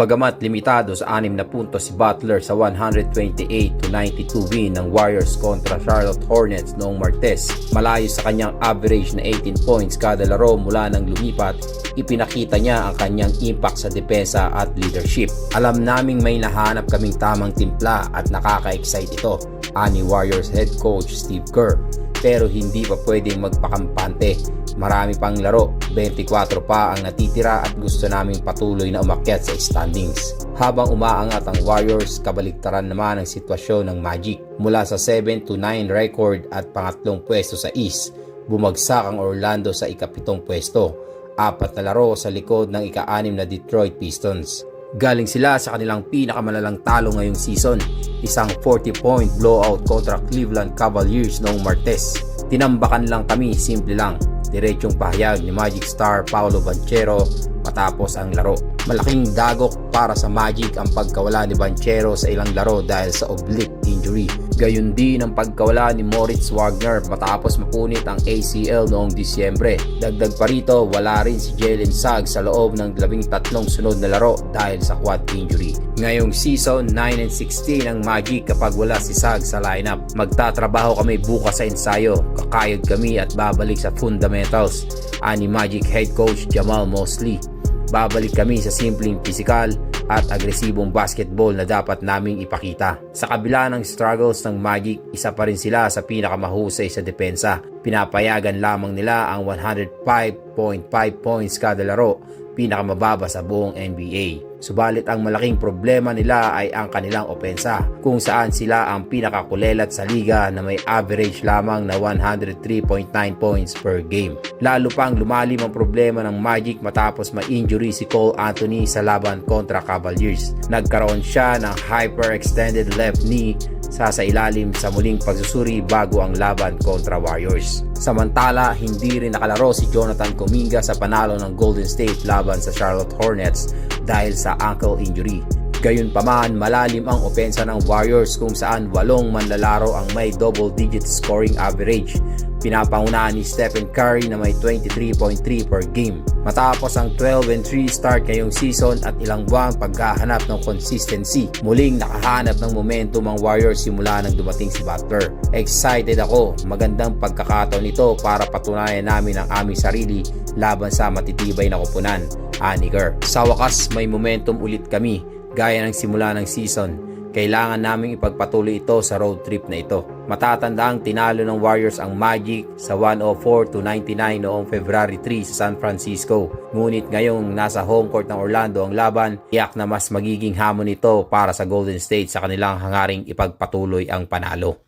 Bagamat limitado sa 6 na puntos si Butler sa 128 to 92 win ng Warriors kontra Charlotte Hornets noong Martes, malayo sa kanyang average na 18 points kada laro mula nang lumipat, ipinakita niya ang kanyang impact sa depensa at leadership. Alam naming may nahanap kaming tamang timpla at nakaka-excite ito, ani Warriors head coach Steve Kerr. Pero hindi pa pwedeng magpakampante. Marami pang laro, 24 pa ang natitira at gusto naming patuloy na umakyat sa standings. Habang umaangat ang Warriors, kabaliktaran naman ang sitwasyon ng Magic. Mula sa 7 to 9 record at pangatlong pwesto sa East, bumagsak ang Orlando sa ikapitong pwesto. Apat na laro sa likod ng ika-anim na Detroit Pistons. Galing sila sa kanilang pinakamalalang talo ngayong season, isang 40-point blowout kontra Cleveland Cavaliers noong Martes. Tinambakan lang kami, simple lang. Diretsong pahayag ni Magic star Paolo Banchero matapos ang laro. Malaking dagok para sa Magic ang pagkawala ni Banchero sa ilang laro dahil sa oblique injury. Gayun din ang pagkawala ni Moritz Wagner matapos mapunit ang ACL noong Disyembre. Dagdag pa rito, wala rin si Jalen Suggs sa loob ng labing tatlong sunod na laro dahil sa quad injury. Ngayong season 9 and 16 ang Magic kapag wala si Suggs sa lineup. Magtatrabaho kami bukas sa ensayo, kakayod kami at babalik sa fundamentals. Ani Magic head coach Jamal Mosley. Babalik kami sa simpleng pisikal at agresibong basketball na dapat naming ipakita. Sa kabila ng struggles ng Magic, isa pa rin sila sa pinakamahusay sa depensa. Pinapayagan lamang nila ang 105.5 points kada laro, pinakamababa sa buong NBA. Subalit ang malaking problema nila ay ang kanilang opensa, kung saan sila ang pinakakulelat sa liga na may average lamang na 103.9 points per game. Lalo pang lumalim ang problema ng Magic matapos ma-injury si Cole Anthony sa laban kontra Cavaliers. Nagkaroon siya ng hyperextended left knee sa sa ilalim sa muling pagsusuri bago ang laban kontra Warriors. Samantala, hindi rin nakalaro si Jonathan Kuminga sa panalo ng Golden State laban sa Charlotte Hornets dahil sa ankle injury. Gayunpaman, malalim ang opensa ng Warriors kung saan walong manlalaro ang may double-digit scoring average. Pinapangunahan ni Stephen Curry na may 23.3 per game. Matapos ang 12 and 3 start ngayong season at ilang buwang paghahanap ng consistency, muling nakahanap ng momentum ang Warriors simula nang dumating si Butler. Excited ako, magandang pagkakataon ito para patunayan namin ang aming sarili laban sa matitibay na kupunan. Aniger. Sa wakas may momentum ulit kami gaya ng simula ng season. Kailangan naming ipagpatuloy ito sa road trip na ito. Matatandaang tinalo ng Warriors ang Magic sa 104 to 99 noong February 3 sa San Francisco. Ngunit ngayong nasa home court ng Orlando ang laban, iyak na mas magiging hamon ito para sa Golden State sa kanilang hangaring ipagpatuloy ang panalo.